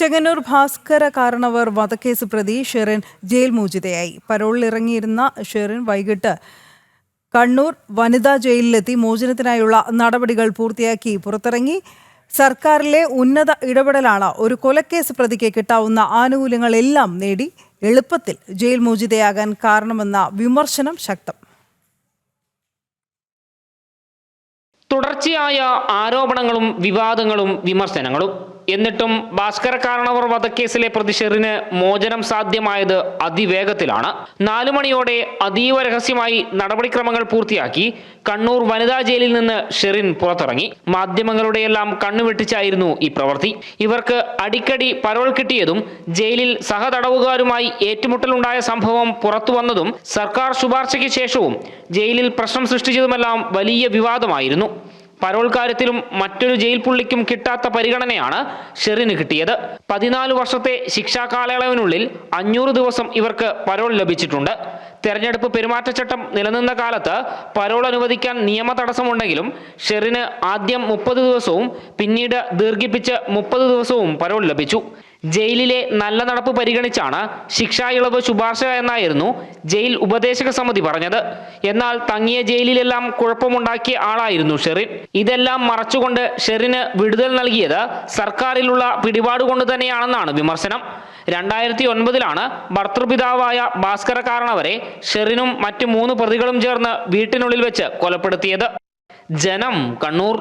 ചെങ്ങന്നൂർ ഭാസ്കര കാരണവർ വധക്കേസ് പ്രതി ഷെറിൻ ജയിൽ മോചിതയായി. പരോളിലിറങ്ങിയിരുന്ന ഷെറിൻ വൈകിട്ട് കണ്ണൂർ വനിതാ ജയിലിലെത്തി. മോചനത്തിനായുള്ള നടപടികൾ പൂർത്തിയാക്കി. പുറത്തിറങ്ങി. സർക്കാരിലെ ഉന്നത ഇടപെടലാണ്. ഒരു കൊലക്കേസ് പ്രതിക്ക് കിട്ടാവുന്ന ആനുകൂല്യങ്ങളെല്ലാം നേടി എളുപ്പത്തിൽ ജയിൽ മോചിതയാകാൻ കാരണമെന്ന വിമർശനം ശക്തം. തുടർച്ചയായ ആരോപണങ്ങളും വിവാദങ്ങളും വിമർശനങ്ങളും എന്നിട്ടും ഭാസ്കര കാരണവർ വധക്കേസിലെ പ്രതി ഷെറിന് മോചനം സാധ്യമായത് അതിവേഗത്തിലാണ്. നാലു മണിയോടെ അതീവ രഹസ്യമായി നടപടിക്രമങ്ങൾ പൂർത്തിയാക്കി കണ്ണൂർ വനിതാ ജയിലിൽ നിന്ന് ഷെറിൻ പുറത്തിറങ്ങി. മാധ്യമങ്ങളുടെയെല്ലാം കണ്ണുവെട്ടിച്ചായിരുന്നു ഈ പ്രവൃത്തി. ഇവർക്ക് അടിക്കടി പരോൾ കിട്ടിയതും ജയിലിൽ സഹതടവുകാരുമായി ഏറ്റുമുട്ടലുണ്ടായ സംഭവം പുറത്തു വന്നതും സർക്കാർ ശുപാർശയ്ക്ക് ശേഷവും ജയിലിൽ പ്രശ്നം സൃഷ്ടിച്ചതുമെല്ലാം വലിയ വിവാദമായിരുന്നു. പരോൾ കാര്യത്തിലും മറ്റൊരു ജയിൽ പുള്ളിക്കും കിട്ടാത്ത പരിഗണനയാണ് ഷെറിന് കിട്ടിയത്. പതിനാല് വർഷത്തെ ശിക്ഷാ കാലയളവിനുള്ളിൽ അഞ്ഞൂറ് ദിവസം ഇവർക്ക് പരോൾ ലഭിച്ചിട്ടുണ്ട്. തെരഞ്ഞെടുപ്പ് പെരുമാറ്റച്ചട്ടം നിലനിന്ന കാലത്ത് പരോൾ അനുവദിക്കാൻ നിയമ തടസ്സമുണ്ടെങ്കിലും ഷെറിന് ആദ്യം മുപ്പത് ദിവസവും പിന്നീട് ദീർഘിപ്പിച്ച് മുപ്പത് ദിവസവും പരോൾ ലഭിച്ചു. ജയിലിലെ നല്ല നടപ്പ് പരിഗണിച്ചാണ് ശിക്ഷാ ഇളവ് ശുപാർശ എന്നായിരുന്നു ജയിൽ ഉപദേശക സമിതി പറഞ്ഞത്. എന്നാൽ തങ്ങിയ ജയിലിലെല്ലാം കുഴപ്പമുണ്ടാക്കിയ ആളായിരുന്നു ഷെറിൻ. ഇതെല്ലാം മറച്ചുകൊണ്ട് ഷെറിന് വിടുതൽ നൽകിയത് സർക്കാരിലുള്ള പിടിപാട് കൊണ്ട് തന്നെയാണെന്നാണ് വിമർശനം. രണ്ടായിരത്തി ഒൻപതിലാണ് ഭർത്തൃപിതാവായ ഭാസ്കര കാരണവരെ ഷെറിനും മറ്റു മൂന്ന് പ്രതികളും ചേർന്ന് വീട്ടിനുള്ളിൽ വെച്ച് കൊലപ്പെടുത്തിയത്. ജനം കണ്ണൂർ